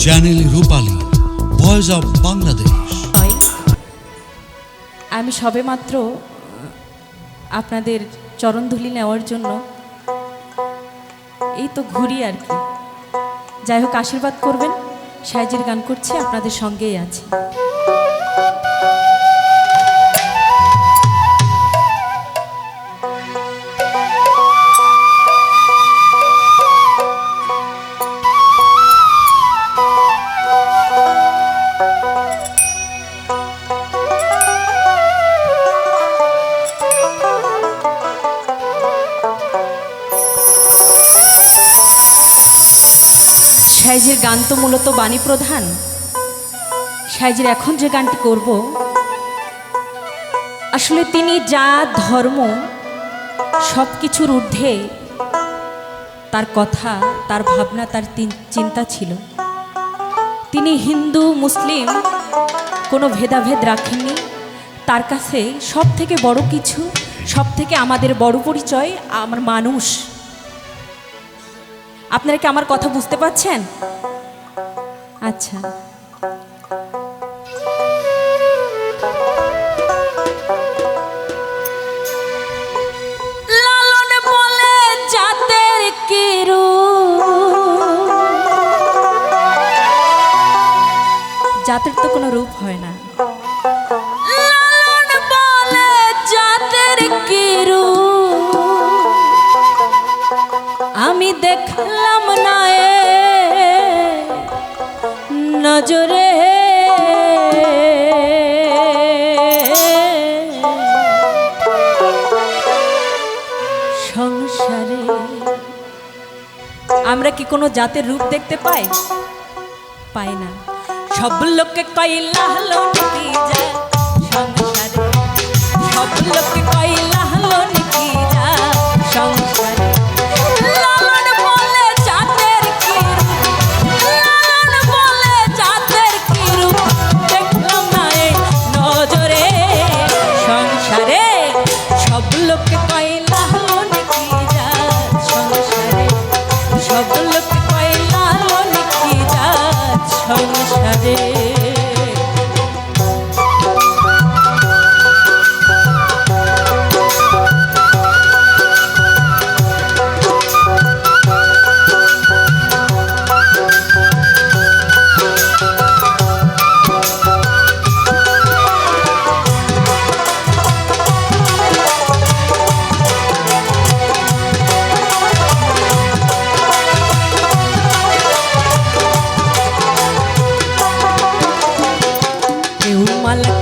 Channel Rupali voice of Bangladesh আমি সবেমাত্র আপনাদের চরণধুলি নেওয়ার জন্য এই তো ঘুরি আর কি। যাই হোক, আশীর্বাদ করবেন। সাইজের গান করছি, আপনাদের সঙ্গেই আছি। সাইজের গান তো মূলত বাণী প্রধান। সাইজের এখন যে গানটি করব, আসলে তিনি যা ধর্ম সব কিছুর ঊর্ধ্বে তার কথা, তার ভাবনা, তার চিন্তা ছিল। তিনি হিন্দু, মুসলিম, কোনো ভেদাভেদ রাখেননি। তার কাছে সব থেকে বড় কিছু সব থেকে আমাদের বড় পরিচয়, আমার মানুষ। আপনারা কি আমার কথা বুঝতে পাচ্ছেন আচ্ছা। লালন তো কোনো রূপ হয় না। দেখলাম না এ নজরে। সংসারে আমরা কি কোনো জাতের রূপ দেখতে পাই? পাই না। সব লোককে হলো নাকি সংসারে কেউ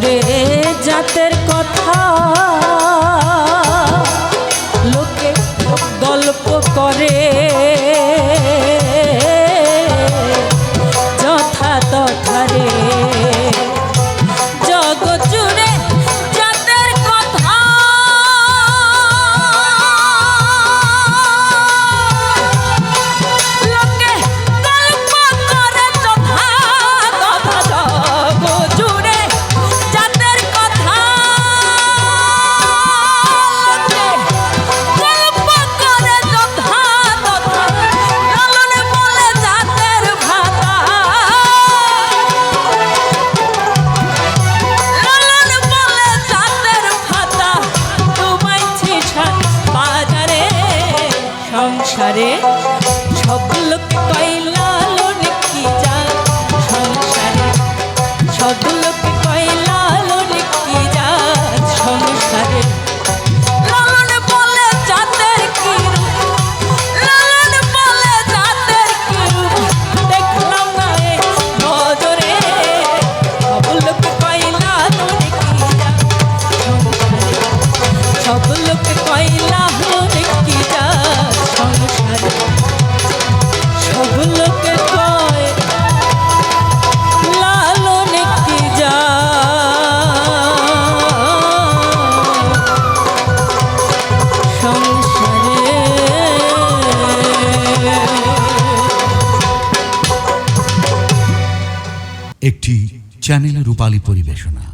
today. সংসারে সব লোক একটি চ্যানেল রূপালী পরিবেশনা।